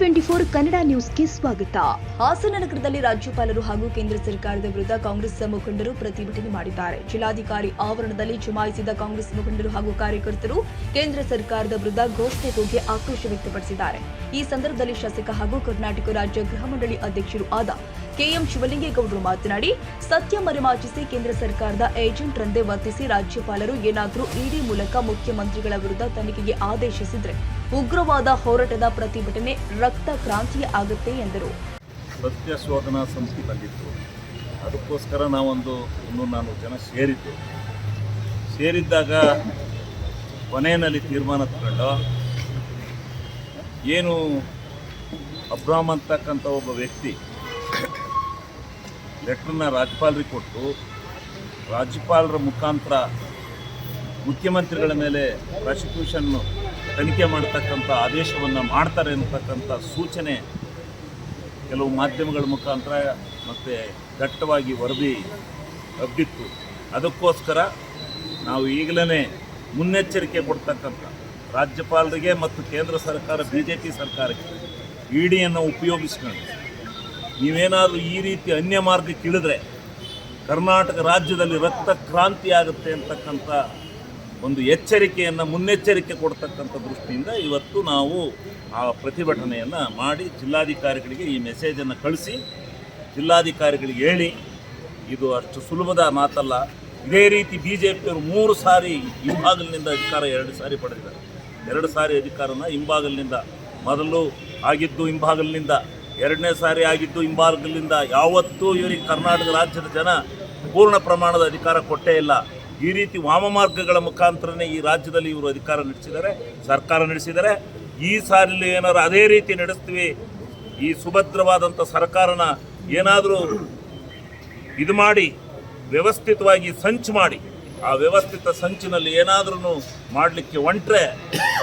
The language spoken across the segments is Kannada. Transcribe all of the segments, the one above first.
ಟ್ವೆಂಟಿ ಫೋರ್ ಕನ್ನಡ ನ್ಯೂಸ್ಗೆ ಸ್ವಾಗತ. ಹಾಸನ ನಗರದಲ್ಲಿ ರಾಜ್ಯಪಾಲರು ಹಾಗೂ ಕೇಂದ್ರ ಸರ್ಕಾರದ ವಿರುದ್ಧ ಕಾಂಗ್ರೆಸ್ ಮುಖಂಡರು ಪ್ರತಿಭಟನೆ ಮಾಡಿದ್ದಾರೆ. ಜಿಲ್ಲಾಧಿಕಾರಿ ಆವರಣದಲ್ಲಿ ಜಮಾಯಿಸಿದ ಕಾಂಗ್ರೆಸ್ ಮುಖಂಡರು ಹಾಗೂ ಕಾರ್ಯಕರ್ತರು ಕೇಂದ್ರ ಸರ್ಕಾರದ ವಿರುದ್ಧ ಘೋಷಣೆ ಕೂಗಿ ಆಕ್ರೋಶ ವ್ಯಕ್ತಪಡಿಸಿದ್ದಾರೆ. ಈ ಸಂದರ್ಭದಲ್ಲಿ ಶಾಸಕ ಹಾಗೂ ಕರ್ನಾಟಕ ರಾಜ್ಯ ಗೃಹ ಮಂಡಳಿ ಅಧ್ಯಕ್ಷರು ಆದ ಕೆಎಂ ಶಿವಲಿಂಗೇಗೌಡರು ಮಾತನಾಡಿ, ಸತ್ಯ ಮರೆಮಾಚಿಸಿ ಕೇಂದ್ರ ಸರ್ಕಾರದ ಏಜೆಂಟ್ರಂತೆ ವರ್ತಿಸಿ ರಾಜ್ಯಪಾಲರು ಏನಾದರೂ ಇಡಿ ಮೂಲಕ ಮುಖ್ಯಮಂತ್ರಿಗಳ ವಿರುದ್ಧ ತನಿಖೆಗೆ ಆದೇಶಿಸಿದ್ರೆ ಉಗ್ರವಾದ ಹೋರಾಟದ ಪ್ರತಿಭಟನೆ ರಕ್ತ ಕ್ರಾಂತಿ ಆಗುತ್ತೆ ಎಂದರು. ಸತ್ಯ ಶೋಧನಾ ಸಮಿತಿ ಬಂದಿತ್ತು. ಅದಕ್ಕೋಸ್ಕರ ನಾವೊಂದು ಮುನ್ನೂರು ನಾನ್ನೂರು ಜನ ಸೇರಿದ್ದು. ಸೇರಿದ್ದಾಗ ಕೊನೆಯಲ್ಲಿ ತೀರ್ಮಾನ ತಗೊಂಡು ಏನು ಅಬ್ರಾಮ್ ಅಂತಕ್ಕಂಥ ಒಬ್ಬ ವ್ಯಕ್ತಿ ಲೆಟ್ರನ್ನ ರಾಜ್ಯಪಾಲರಿಗೆ ಕೊಟ್ಟು ರಾಜ್ಯಪಾಲರ ಮುಖಾಂತರ ಮುಖ್ಯಮಂತ್ರಿಗಳ ಮೇಲೆ ಪ್ರಾಸಿಕ್ಯೂಷನ್ ತನಿಖೆ ಮಾಡ್ತಕ್ಕಂಥ ಆದೇಶವನ್ನು ಮಾಡ್ತಾರೆ ಅಂತಕ್ಕಂಥ ಸೂಚನೆ ಕೆಲವು ಮಾಧ್ಯಮಗಳ ಮುಖಾಂತರ ಮತ್ತು ದಟ್ಟವಾಗಿ ವರದಿ ಹಬ್ಬಿತ್ತು. ಅದಕ್ಕೋಸ್ಕರ ನಾವು ಈಗಲೇ ಮುನ್ನೆಚ್ಚರಿಕೆ ಕೊಡ್ತಕ್ಕಂಥ ರಾಜ್ಯಪಾಲರಿಗೆ ಮತ್ತು ಕೇಂದ್ರ ಸರ್ಕಾರ ಬಿ ಜೆ ಪಿ ಸರ್ಕಾರಕ್ಕೆ ಇಡಿಯನ್ನು ಉಪಯೋಗಿಸ್ಕೊಂಡು ನೀವೇನಾದರೂ ಈ ರೀತಿ ಅನ್ಯ ಮಾರ್ಗಕ್ಕೆ ಇಳಿದ್ರೆ ಕರ್ನಾಟಕ ರಾಜ್ಯದಲ್ಲಿ ರಕ್ತ ಕ್ರಾಂತಿ ಆಗುತ್ತೆ ಅಂತಕ್ಕಂಥ ಒಂದು ಎಚ್ಚರಿಕೆಯನ್ನು ಮುನ್ನೆಚ್ಚರಿಕೆ ಕೊಡ್ತಕ್ಕಂಥ ದೃಷ್ಟಿಯಿಂದ ಇವತ್ತು ನಾವು ಆ ಪ್ರತಿಭಟನೆಯನ್ನು ಮಾಡಿ ಜಿಲ್ಲಾಧಿಕಾರಿಗಳಿಗೆ ಈ ಮೆಸೇಜನ್ನು ಕಳಿಸಿ, ಜಿಲ್ಲಾಧಿಕಾರಿಗಳಿಗೆ ಹೇಳಿ, ಇದು ಅಷ್ಟು ಸುಲಭದ ಮಾತಲ್ಲ. ಇದೇ ರೀತಿ ಬಿ ಜೆ ಪಿಯವರು ಮೂರು ಸಾರಿ ಹಿಂಭಾಗಲಿನಿಂದ ಅಧಿಕಾರ, ಎರಡು ಸಾರಿ ಪಡೆದಿದ್ದಾರೆ. ಎರಡು ಸಾರಿ ಅಧಿಕಾರನ ಹಿಂಬಾಗಲಿನಿಂದ, ಮೊದಲು ಆಗಿದ್ದು ಹಿಂಬಾಗಲಿನಿಂದ, ಎರಡನೇ ಸಾರಿ ಆಗಿದ್ದು ಹಿಂಬಾಗಲಿನಿಂದ. ಯಾವತ್ತೂ ಇವರಿಗೆ ಕರ್ನಾಟಕ ರಾಜ್ಯದ ಜನ ಪೂರ್ಣ ಪ್ರಮಾಣದ ಅಧಿಕಾರ ಕೊಟ್ಟೇ ಇಲ್ಲ. ಈ ರೀತಿ ವಾಮಮಾರ್ಗಗಳ ಮುಖಾಂತರನೇ ಈ ರಾಜ್ಯದಲ್ಲಿ ಇವರು ಅಧಿಕಾರ ನಡೆಸಿದ್ದಾರೆ, ಸರ್ಕಾರ ನಡೆಸಿದ್ದಾರೆ. ಈ ಸಾರಿಲಿ ಏನಾದ್ರು ಅದೇ ರೀತಿ ನಡೆಸ್ತೀವಿ, ಈ ಸುಭದ್ರವಾದಂಥ ಸರ್ಕಾರನ ಏನಾದರೂ ಇದು ಮಾಡಿ, ವ್ಯವಸ್ಥಿತವಾಗಿ ಸಂಚು ಮಾಡಿ, ಆ ವ್ಯವಸ್ಥಿತ ಸಂಚಿನಲ್ಲಿ ಏನಾದ್ರೂ ಮಾಡಲಿಕ್ಕೆ ಹೊಂಟ್ರೆ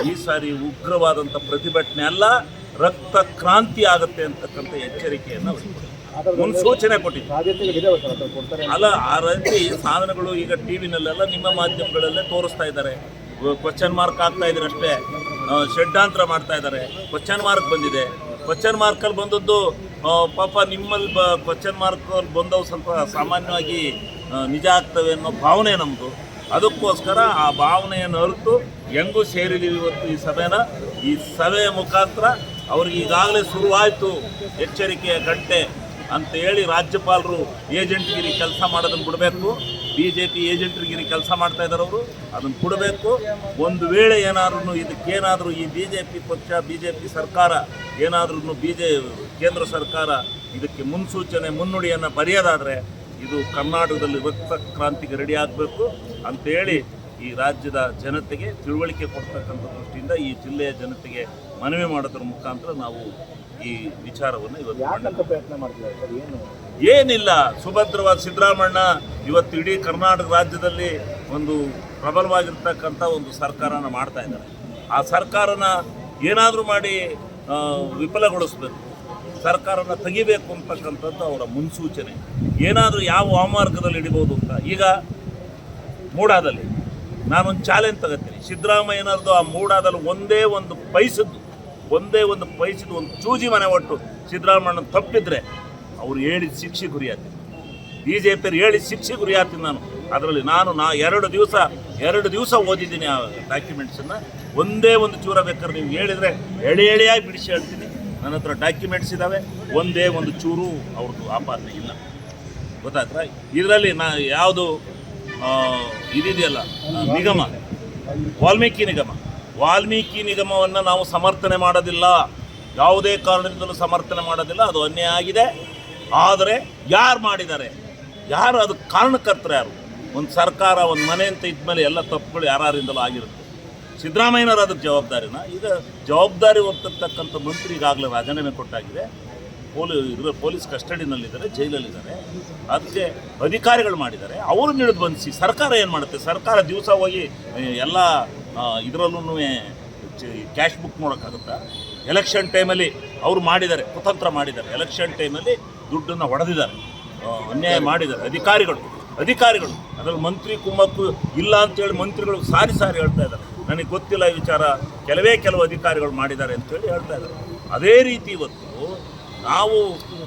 ಈ ಸಾರಿ ಉಗ್ರವಾದಂಥ ಪ್ರತಿಭಟನೆ ಅಲ್ಲ, ರಕ್ತ ಕ್ರಾಂತಿ ಆಗುತ್ತೆ ಅಂತಕ್ಕಂಥ ಎಚ್ಚರಿಕೆಯನ್ನು ಮುನ್ಸೂಚನೆ ಕೊಡ್ತಾರೆ. ಅಲ್ಲ ಆ ರೀತಿ ಸಾಧನಗಳು ಈಗ ಟಿ ವಿನಲ್ಲೆಲ್ಲ ನಿಮ್ಮ ಮಾಧ್ಯಮಗಳಲ್ಲೇ ತೋರಿಸ್ತಾ ಇದ್ದಾರೆ. ಕ್ವಶನ್ ಮಾರ್ಕ್ ಆಗ್ತಾ ಇದ್ದಾರೆ ಅಷ್ಟೇ. ಶೆಡ್ಡಾಂತರ ಷಡ್ಡಾಂತರ ಮಾಡ್ತಾ ಇದ್ದಾರೆ. ಕ್ವಶನ್ ಮಾರ್ಕ್ ಬಂದಿದೆ. ಕ್ವಶನ್ ಮಾರ್ಕಲ್ಲಿ ಬಂದದ್ದು ಪಾಪ ನಿಮ್ಮಲ್ಲಿ ಬ ಕ್ವಶನ್ ಮಾರ್ಕಲ್ಲಿ ಬಂದವು ಸ್ವಲ್ಪ ಸಾಮಾನ್ಯವಾಗಿ ನಿಜ ಆಗ್ತವೆ ಅನ್ನೋ ಭಾವನೆ ನಮ್ಮದು ಅದಕ್ಕೋಸ್ಕರ ಆ ಭಾವನೆಯನ್ನು ಅರಿತು ಹೆಂಗೂ ಸೇರಿದೀವಿ ಇವತ್ತು ಈ ಸಭೆನ. ಈ ಸಭೆಯ ಮುಖಾಂತರ ಅವ್ರಿಗೆ ಈಗಾಗಲೇ ಶುರುವಾಯಿತು. ಎಚ್ಚರಿಕೆಯ ಗಂಟೆ. ಅಂತ ಹೇಳಿ ರಾಜ್ಯಪಾಲರು ಏಜೆಂಟ್ಗಿರಿ ಕೆಲಸ ಮಾಡೋದನ್ನು ಬಿಡಬೇಕು. ಬಿ ಜೆ ಪಿ ಏಜೆಂಟ್ರಿಗಿರಿ ಕೆಲಸ ಮಾಡ್ತಾ ಇದ್ದಾರೆ ಅವರು, ಅದನ್ನು ಕೊಡಬೇಕು ಒಂದು ವೇಳೆ ಏನಾದ್ರೂ ಇದಕ್ಕೇನಾದರೂ ಈ ಬಿ ಜೆ ಪಿ ಪಕ್ಷ ಬಿ ಜೆ ಪಿ ಸರ್ಕಾರ ಏನಾದ್ರೂ ಬಿ ಜೆ ಕೇಂದ್ರ ಸರ್ಕಾರ ಇದಕ್ಕೆ ಮುನ್ಸೂಚನೆ, ಮುನ್ನುಡಿಯನ್ನು ಬರೆಯೋದಾದರೆ ಇದು ಕರ್ನಾಟಕದಲ್ಲಿ ರಕ್ತ ಕ್ರಾಂತಿಗೆ ರೆಡಿ ಆಗಬೇಕು. ಅಂತೇಳಿ ಈ ರಾಜ್ಯದ ಜನತೆಗೆ ತಿಳುವಳಿಕೆ ಕೊಡ್ತಕ್ಕಂಥ ದೃಷ್ಟಿಯಿಂದ ಈ ಜಿಲ್ಲೆಯ ಜನತೆಗೆ ಮನವಿ ಮಾಡೋದ್ರ ಮುಖಾಂತರ ನಾವು ಈ ವಿಚಾರವನ್ನು ಇವತ್ತು. ಪ್ರಯತ್ನ ಮಾಡ್ತಿದ್ದಾರೆ ಏನು? ಏನಿಲ್ಲ. ಸುಭದ್ರವಾದ ಸಿದ್ದರಾಮಣ್ಣ ಇವತ್ತು ಇಡೀ ಕರ್ನಾಟಕ ರಾಜ್ಯದಲ್ಲಿ ಒಂದು ಪ್ರಬಲವಾಗಿರ್ತಕ್ಕಂಥ ಒಂದು ಸರ್ಕಾರನ ಮಾಡ್ತಾ ಇದ್ದಾರೆ. ಆ ಸರ್ಕಾರನ ಏನಾದರೂ ಮಾಡಿ ವಿಫಲಗೊಳಿಸ್ಬೇಕು. ಸರ್ಕಾರನ ತೆಗಿಬೇಕು ಅಂತಕ್ಕಂಥದ್ದು ಅವರ ಮುನ್ಸೂಚನೆ. ಏನಾದರೂ ಯಾವ ವಾಮಾರ್ಗದಲ್ಲಿ ಇಡಬಹುದು ಅಂತ ಈಗ ಮೂಡಾದಲ್ಲಿ ನಾನೊಂದು ಚಾಲೆಂಜ್ ತಗೋತೀನಿ. ಸಿದ್ದರಾಮಯ್ಯನವ್ರದ್ದು ಆ ಮೂಡಾದಲ್ಲಿ ಒಂದೇ ಒಂದು ಪೈಸದ್ದು, ಒಂದೇ ಒಂದು ಪೈಸದ್ದು ಒಂದು ಚೂಜಿ ಮನೆ ಒಟ್ಟು ಸಿದ್ದರಾಮಯ್ಯನ ತಪ್ಪಿದ್ರೆ ಅವ್ರು ಹೇಳಿದ ಶಿಕ್ಷೆ ಗುರಿಯಾಗ್ತೀನಿ ಬಿ ಜೆ ಪಿಯವ್ರು ಹೇಳಿದ ಶಿಕ್ಷೆ ಗುರಿಯಾಗ್ತೀನಿ ನಾನು. ಅದರಲ್ಲಿ ನಾನು ನಾ ಎರಡು ದಿವಸ ಎರಡು ದಿವಸ ಓದಿದ್ದೀನಿ ಆ ಡಾಕ್ಯುಮೆಂಟ್ಸನ್ನು ಒಂದೇ ಒಂದು ಚೂರ ಬೇಕಾದ್ರೆ ನೀವು ಹೇಳಿದರೆ ಎಳೆ ಎಳೆಯಾಗಿ ಬಿಡಿಸಿ ಹೇಳ್ತೀನಿ. ನನ್ನ ಹತ್ರ ಡಾಕ್ಯುಮೆಂಟ್ಸ್ ಇದ್ದಾವೆ ಒಂದೇ ಒಂದು ಚೂರು ಅವ್ರದ್ದು ಆಪಾದನೆ ಇಲ್ಲ. ಗೊತ್ತಾಯ್ತಾ? ಇದರಲ್ಲಿ ನಾ ಯಾವುದು ಇದಿದೆಯಲ್ಲ ನಿಗಮ. ವಾಲ್ಮೀಕಿ ನಿಗಮ. ವಾಲ್ಮೀಕಿ ನಿಗಮವನ್ನು ನಾವು ಸಮರ್ಥನೆ ಮಾಡೋದಿಲ್ಲ. ಯಾವುದೇ ಕಾರಣದಿಂದಲೂ ಸಮರ್ಥನೆ ಮಾಡೋದಿಲ್ಲ. ಅದು ಅನ್ಯಾಯ ಆಗಿದೆ. ಆದರೆ ಯಾರು ಮಾಡಿದ್ದಾರೆ? ಯಾರು ಅದಕ್ಕೆ ಕಾರಣಕರ್ತರು ಯಾರು? ಒಂದು ಸರ್ಕಾರ, ಒಂದು ಮನೆ ಅಂತ ಇದ್ಮೇಲೆ ಎಲ್ಲ ತಪ್ಪುಗಳು ಯಾರಿಂದಲೂ ಆಗಿರುತ್ತೆ. ಸಿದ್ದರಾಮಯ್ಯನವರು ಅದಕ್ಕೆ ಜವಾಬ್ದಾರಿನ? ಈಗ ಜವಾಬ್ದಾರಿ ಹೊತ್ತಿರ್ತಕ್ಕಂಥ ಮಂತ್ರಿ ಈಗಾಗಲೇ ರಾಜೀನಾಮೆ ಕೊಟ್ಟಾಗಿದೆ. ಪೊಲೀ ಇದ್ರ ಪೊಲೀಸ್ ಕಸ್ಟಡಿನಲ್ಲಿದ್ದಾರೆ, ಜೈಲಲ್ಲಿದ್ದಾರೆ. ಅದಕ್ಕೆ ಅಧಿಕಾರಿಗಳು ಮಾಡಿದ್ದಾರೆ. ಅವರು ನಿಳಿದು ಬಂಧಿಸಿ ಸರ್ಕಾರ ಏನು ಮಾಡುತ್ತೆ? ಸರ್ಕಾರ ದಿವಸ ಹೋಗಿ ಎಲ್ಲ ಇದರಲ್ಲೂ ಕ್ಯಾಶ್ ಬುಕ್ ನೋಡೋಕ್ಕಾಗುತ್ತಾ? ಎಲೆಕ್ಷನ್ ಟೈಮಲ್ಲಿ ಅವರು ಮಾಡಿದ್ದಾರೆ, ಕುತಂತ್ರ ಮಾಡಿದ್ದಾರೆ. ಎಲೆಕ್ಷನ್ ಟೈಮಲ್ಲಿ ದುಡ್ಡನ್ನು ಹೊಡೆದಿದ್ದಾರೆ. ಅನ್ಯಾಯ ಮಾಡಿದ್ದಾರೆ. ಅಧಿಕಾರಿಗಳು ಅಧಿಕಾರಿಗಳು. ಅದರಲ್ಲಿ ಮಂತ್ರಿ ಕುಮ್ಮಕ್ಕು ಇಲ್ಲ ಅಂತೇಳಿ ಮಂತ್ರಿಗಳು ಸಾರಿ ಸಾರಿ ಹೇಳ್ತಾ ಇದ್ದಾರೆ. ನನಗೆ ಗೊತ್ತಿಲ್ಲ ಈ ವಿಚಾರ. ಕೆಲವೇ ಕೆಲವು ಅಧಿಕಾರಿಗಳು ಮಾಡಿದ್ದಾರೆ ಅಂತೇಳಿ ಹೇಳ್ತಾ ಇದ್ದಾರೆ. ಅದೇ ರೀತಿ ಇವತ್ತು ನಾವು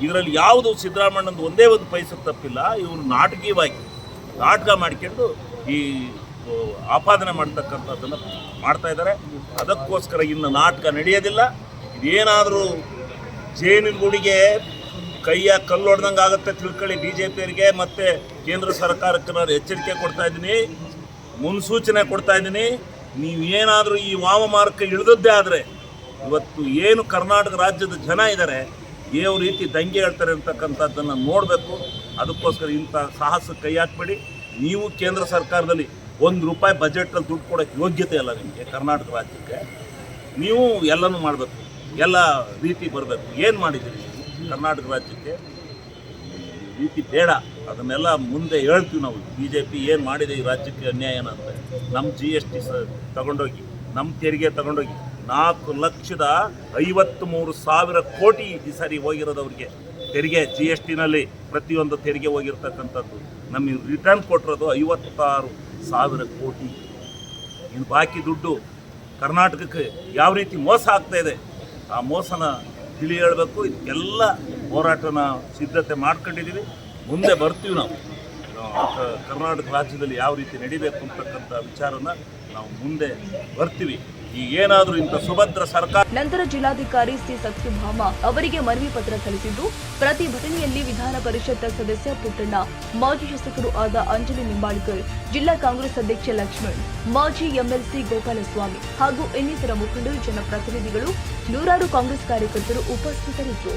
ಇದರಲ್ಲಿ ಯಾವುದು ಸಿದ್ದರಾಮಣ್ಣಂದು ಒಂದೇ ಒಂದು ಪೈಸೆ ತಪ್ಪಿಲ್ಲ, ಇವರು ನಾಟಕೀಯವಾಗಿ ನಾಟಕ ಮಾಡಿಕೊಂಡು ಈ ಆಪಾದನೆ ಮಾಡ್ತಕ್ಕಂಥದ್ದನ್ನು ಮಾಡ್ತಾ ಇದ್ದಾರೆ. ಅದಕ್ಕೋಸ್ಕರ ಇನ್ನು ನಾಟಕ ನಡೆಯೋದಿಲ್ಲ. ಇದೇನಾದರೂ ಜೇನಿನ ಗುಡಿಗೆ ಕೈಯ ಕಲ್ಲು ಹೊಡೆದಂಗೆ ಆಗುತ್ತೆ ತಿಳ್ಕೊಳ್ಳಿ ಬಿ ಜೆ ಪಿಯವರಿಗೆ ಮತ್ತು ಕೇಂದ್ರ ಸರ್ಕಾರಕ್ಕೆ ನಾನು ಎಚ್ಚರಿಕೆ ಕೊಡ್ತಾ ಇದ್ದೀನಿ, ಮುನ್ಸೂಚನೆ ಕೊಡ್ತಾ ಇದ್ದೀನಿ. ನೀವೇನಾದರೂ ಈ ವಾಮಮಾರ್ಗ ಇಳಿದದ್ದೇ ಆದರೆ ಇವತ್ತು ಏನು ಕರ್ನಾಟಕ ರಾಜ್ಯದ ಜನ ಇದ್ದಾರೆ ಯಾವ ರೀತಿ ದಂಗೆ ಹೇಳ್ತಾರೆ ಅಂತಕ್ಕಂಥದ್ದನ್ನು ನೋಡಬೇಕು. ಅದಕ್ಕೋಸ್ಕರ ಇಂಥ ಸಾಹಸ ಕೈ ಹಾಕ್ಬೇಡಿ. ನೀವು ಕೇಂದ್ರ ಸರ್ಕಾರದಲ್ಲಿ ಒಂದು ರೂಪಾಯಿ ಬಜೆಟಲ್ಲಿ ದುಡ್ಡು ಕೊಡೋಕ್ಕೆ ಯೋಗ್ಯತೆ ಇಲ್ಲ ನಿಮಗೆ ಕರ್ನಾಟಕ ರಾಜ್ಯಕ್ಕೆ. ನೀವು ಎಲ್ಲನೂ ಮಾಡಬೇಕು. ಎಲ್ಲ ರೀತಿ ಬರಬೇಕು. ಏನು ಮಾಡಿದ್ದೀರಿ ಕರ್ನಾಟಕ ರಾಜ್ಯಕ್ಕೆ? ರೀತಿ ಬೇಡ. ಅದನ್ನೆಲ್ಲ ಮುಂದೆ ಹೇಳ್ತೀವಿ ನಾವು. ಬಿ ಜೆ ಪಿ ಏನು ಮಾಡಿದೆ ಈ ರಾಜ್ಯಕ್ಕೆ ಅನ್ಯಾಯನ ಅಂತ. ನಮ್ಮ ಜಿ ಎಸ್ ಟಿ ಸ ತಗೊಂಡೋಗಿ ನಮ್ಮ ತೆರಿಗೆ ತಗೊಂಡೋಗಿ. ನಾಲ್ಕು ಲಕ್ಷದ ಐವತ್ತು ಮೂರು ಸಾವಿರ ಕೋಟಿ ಈ ಸಾರಿ ಹೋಗಿರೋದು ಅವ್ರಿಗೆ ತೆರಿಗೆ ಜಿ ಎಸ್ ಟಿನಲ್ಲಿ ಪ್ರತಿಯೊಂದು ತೆರಿಗೆ ಹೋಗಿರ್ತಕ್ಕಂಥದ್ದು. ನಮಗೆ ರಿಟರ್ನ್ ಕೊಟ್ಟಿರೋದು ಐವತ್ತಾರು ಸಾವಿರ ಕೋಟಿ. ಇನ್ನು ಬಾಕಿ ದುಡ್ಡು ಕರ್ನಾಟಕಕ್ಕೆ ಯಾವ ರೀತಿ ಮೋಸ ಆಗ್ತಾ ಇದೆ, ಆ ಮೋಸನ ತಿಳಿ ಹೇಳಬೇಕು. ಇದಕ್ಕೆಲ್ಲ ಹೋರಾಟನ ಸಿದ್ಧತೆ ಮಾಡ್ಕೊಂಡಿದ್ದೀವಿ. ಮುಂದೆ ಬರ್ತೀವಿ ನಾವು. ಕರ್ನಾಟಕ ರಾಜ್ಯದಲ್ಲಿ ಯಾವ ರೀತಿ ನಡಿಬೇಕು ಅಂತಕ್ಕಂಥ ವಿಚಾರನ ನಾವು ಮುಂದೆ ಬರ್ತೀವಿ. ಏನಾದರೂ ಇಂಥ ಸುಭದ್ರ ಸರ್ಕಾರ ನಂತರ ಜಿಲ್ಲಾಧಿಕಾರಿ ಸಿ ಸತ್ಯಭಾಮ ಅವರಿಗೆ ಮನವಿ ಪತ್ರ ಸಲ್ಲಿಸಿದ್ದು ಪ್ರತಿಭಟನೆಯಲ್ಲಿ ವಿಧಾನ ಪರಿಷತ್ ಸದಸ್ಯ ಪುಟ್ಟಣ್ಣ, ಮಾಜಿ ಶಾಸಕರು ಆದ ಅಂಜಲಿ ನಿಂಬಾಳ್ಕರ್, ಜಿಲ್ಲಾ ಕಾಂಗ್ರೆಸ್ ಅಧ್ಯಕ್ಷ ಲಕ್ಷ್ಮಣ್, ಮಾಜಿ ಎಂಎಲ್ಸಿ ಗೋಪಾಲಸ್ವಾಮಿ ಹಾಗೂ ಇನ್ನಿತರ ಮುಖಂಡರು, ಜನಪ್ರತಿನಿಧಿಗಳು, ನೂರಾರು ಕಾಂಗ್ರೆಸ್ ಕಾರ್ಯಕರ್ತರು ಉಪಸ್ಥಿತರಿದ್ದರು.